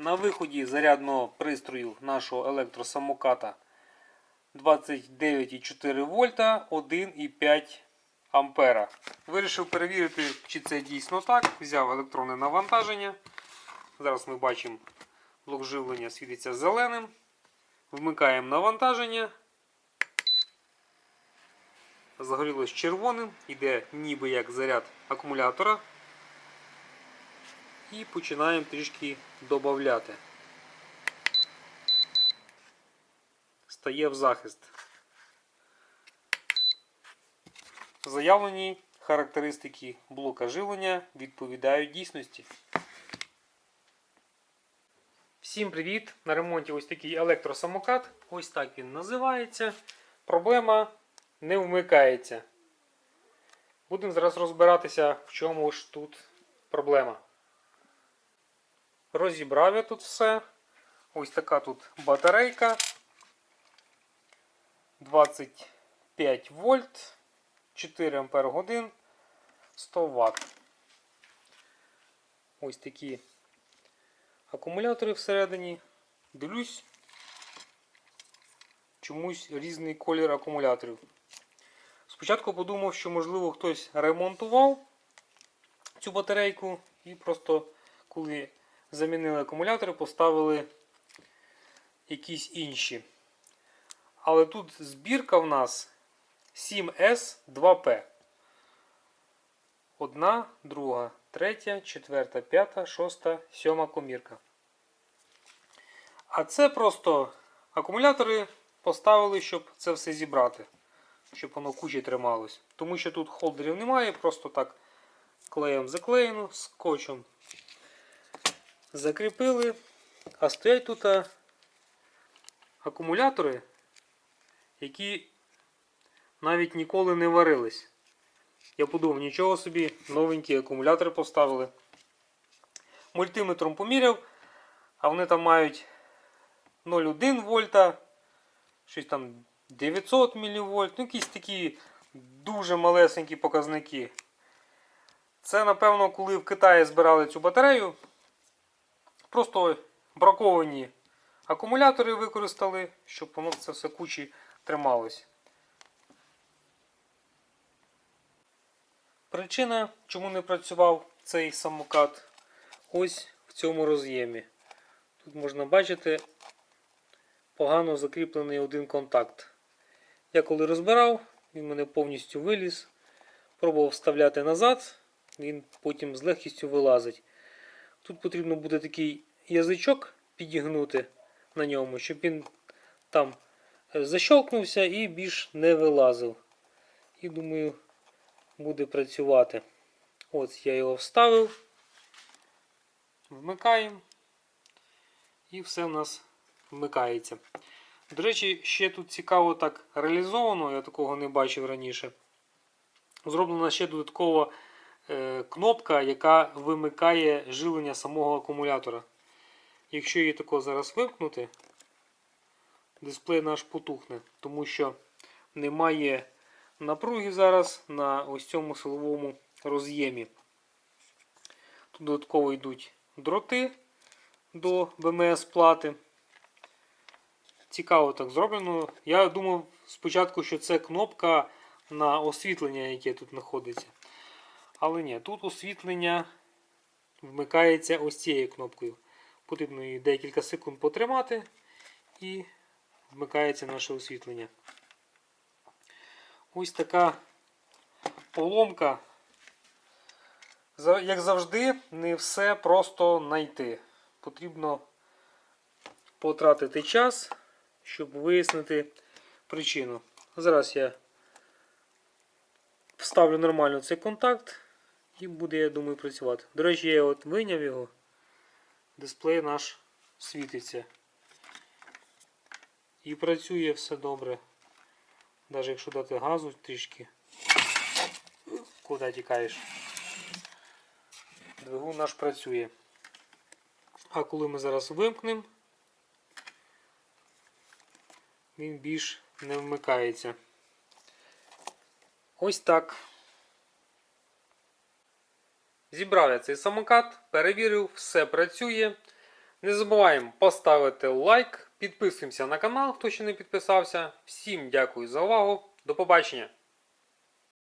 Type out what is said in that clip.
На виході зарядного пристрою нашого електросамоката 29,4 вольта 1,5 ампера. Вирішив перевірити, чи це дійсно так. Взяв електронне навантаження. Зараз ми бачимо, блок живлення світиться зеленим. Вмикаємо навантаження. Загорілось червоним, іде ніби як заряд акумулятора. І починаємо трішки додати. Стає в захист. Заявлені характеристики блока живлення відповідають дійсності. Всім привіт! На ремонті ось такий електросамокат. Ось так він називається. Проблема не вмикається. Будемо зараз розбиратися, в чому ж тут проблема. Розібрав я тут все. Ось така тут батарейка. 25 вольт, 4 ампер годин, 100 Вт. Ось такі акумулятори всередині. Дивлюсь, чомусь різний колір акумуляторів. Спочатку подумав, що можливо хтось ремонтував цю батарейку і просто коли замінили акумулятори, поставили якісь інші. Але тут збірка в нас 7S2P. Одна, друга, третя, четверта, п'ята, шоста, сьома комірка. А це просто акумулятори поставили, щоб це все зібрати. Щоб воно кучі трималось. Тому що тут холдерів немає, просто так клеєм заклеєно, скотчем закріпили. А стоять тут акумулятори, які навіть ніколи не варились. Я подумав, нічого собі, новенькі акумулятори поставили. Мультиметром поміряв, а вони там мають 0,1 вольта, щось там 900 мВ, ну якісь такі дуже малесенькі показники. Це, напевно, коли в Китаї збирали цю батарею, просто браковані акумулятори використали, щоб воно це все кучі трималось. Причина, чому не працював цей самокат, ось в цьому роз'ємі. Тут можна бачити погано закріплений один контакт. Я коли розбирав, він мене повністю виліз. Пробував вставляти назад, він потім з легкістю вилазить. Тут потрібно буде такий язичок підігнути на ньому, щоб він там е, защелкнувся і більш не вилазив. І думаю, буде працювати. Ось я його вставив. Вмикаємо. І все в нас вмикається. До речі, ще тут цікаво так реалізовано, я такого не бачив раніше. Зроблена ще додаткова кнопка, яка вимикає живлення самого акумулятора. Якщо її тако зараз вимкнути, дисплей наш потухне, тому що немає напруги зараз на ось цьому силовому роз'ємі. Тут додатково йдуть дроти до БМС плати. Цікаво так зроблено. Я думав спочатку, що це кнопка на освітлення, яке тут знаходиться. Але ні, тут освітлення вмикається ось цією кнопкою. Потрібно її декілька секунд потримати і вмикається наше освітлення. Ось така поломка. Як завжди, не все просто знайти. Потрібно потратити час, щоб вияснити причину. Зараз я вставлю нормально цей контакт і буде, я думаю, працювати. До речі, я от виняв його, дисплей наш світиться. І працює все добре. Навіть якщо дати газу трішки. Куди тікаєш? Двигун наш працює. А коли ми зараз вимкнемо, він більш не вмикається. Ось так. Зібрав я цей самокат, перевірив, все працює. Не забуваємо поставити лайк, підписуємося на канал, хто ще не підписався. Всім дякую за увагу. До побачення!